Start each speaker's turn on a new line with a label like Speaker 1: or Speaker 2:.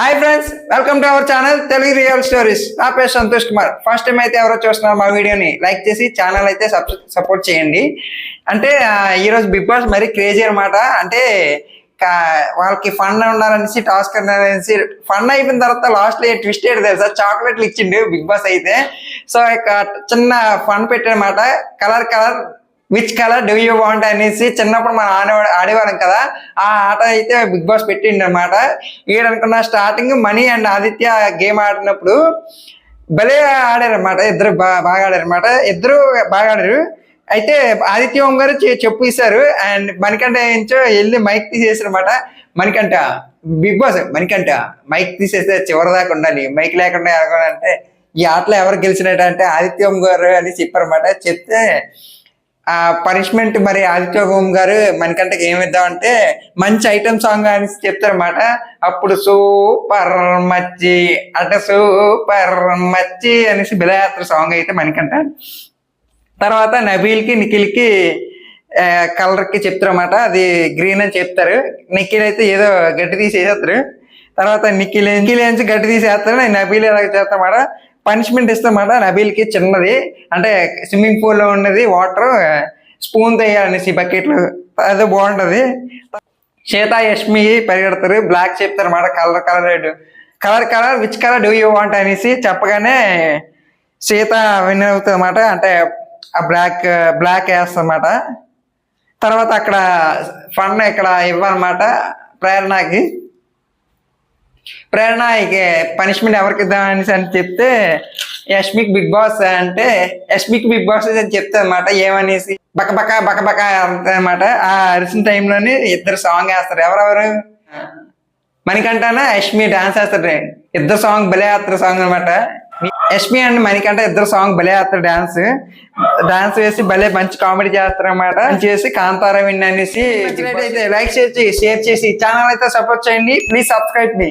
Speaker 1: Hi friends welcome to our channel Telugu real stories. నా పేరు Santosh Kumar. First time అయితే ఎవరో చూస్తున్నారు మా వీడియోని లైక్ చేసి ఛానల్ అయితే సపోర్ట్ చేయండి. అంటే ఈరోజు బిగ్ బాస్ మరీ క్రేజీ అనమాట అంటే వాళ్ళకి ఫండ్ ఉండాలనేసి టాస్క్ అనేసి ఫండ్ అయిపోయిన తర్వాత లాస్ట్లో ట్విస్ట్ ఏడు తెలుసా? చాక్లెట్లు ఇచ్చిండు బిగ్ బాస్ అయితే. సో చిన్న fund పెట్టానమాట colour colour which colour do you want అనేసి చిన్నప్పుడు మనం ఆడే ఆడేవాళ్ళం కదా ఆ ఆట అయితే బిగ్ బాస్ పెట్టిండి అనమాట ఈడనుకున్న starting Mani and Aditya game ఆడినప్పుడు భలే ఆడారు అనమాట ఇద్దరు బాగా ఆడారు అనమాట ఇద్దరు బాగా ఆడారు. అయితే ఆదిత్య ఓం గారు చెప్పు ఇస్తారు. అండ్ మణికంఠ ఏంచో వెళ్ళి మైక్ తీసేసారు అనమాట Manikanta big boss Manikanta mic తీసేస్తే చివరి దాకా ఉండాలి. మైక్ లేకుండా అంటే ఈ ఆటలో ఎవరు గెలిచినట్టు అంటే ఆదిత్యం గారు అని చెప్పారన్నమాట. చెప్తే ఆ పనిష్మెంట్ మరి ఆదిత్య ఓం గారు మనకంటే ఏమి ఇద్దామంటే మంచి ఐటమ్ సాంగ్ అని చెప్తారన్నమాట. అప్పుడు సూపర్ మచ్చి అట సూపర్ మచ్చి అనేసి బిలయాత్ర సాంగ్ అయితే మనకంట తర్వాత నబీల్కి నిఖిల్కి కలర్కి చెప్తారన్నమాట. అది గ్రీన్ అని చెప్తారు. నిఖిల్ అయితే ఏదో గడ్డి తీసేస్తారు తర్వాత నిఖిల్ నిఖిల్ నుంచి గడ్డి తీసేస్తాడు నబీల్ ఎలా చేస్తామాట పనిష్మెంట్ ఇస్తామాట నబీల్కి చిన్నది. అంటే స్విమ్మింగ్ పూల్లో ఉన్నది వాటర్ స్పూన్ తేయాలనేసి బకెట్లు అదే బాగుంటుంది. శ్వేత యష్మి పరిగెడతారు. బ్లాక్ చెప్తారు అన్నమాట colour colour red colour colour which colour do you want అనేసి చెప్పగానే సీత విన్ అవుతుంది అనమాట అంటే ఆ బ్లాక్ బ్లాక్ వేస్తామాట తర్వాత అక్కడ ఫన్ ఇక్కడ ఇవ్వనమాట ప్రేరణకి. ప్రేరణ ఇక పనిష్మెంట్ ఎవరికి ఇద్దాం అనేసి అని చెప్తే యష్మిక్ బిగ్ బాస్ అంటే యష్మిక్ బిగ్ బాస్ అని చెప్తా అనమాట ఏమనేసి. బకబక బకబక అనమాట ఆ అరిసిన టైంలోని ఇద్దరు సాంగ్ వేస్తారు. ఎవరెవరు? మణికంఠనా యష్మి డాన్స్ వేస్తారు ఇద్దరు సాంగ్ భలే వేస్తారు సాంగ్ అనమాట యష్మి అండ్ మణికంఠ ఇద్దరు సాంగ్ భలే వేస్తారు డాన్స్ డాన్స్ వేసి భలే మంచి కామెడీ చేస్తారు అనమాట చేసి కాంతార విన్ అనేసి లైక్ చేసి షేర్ చేసి. ఛానల్ అయితే సపోర్ట్ చేయండి. Please subscribe me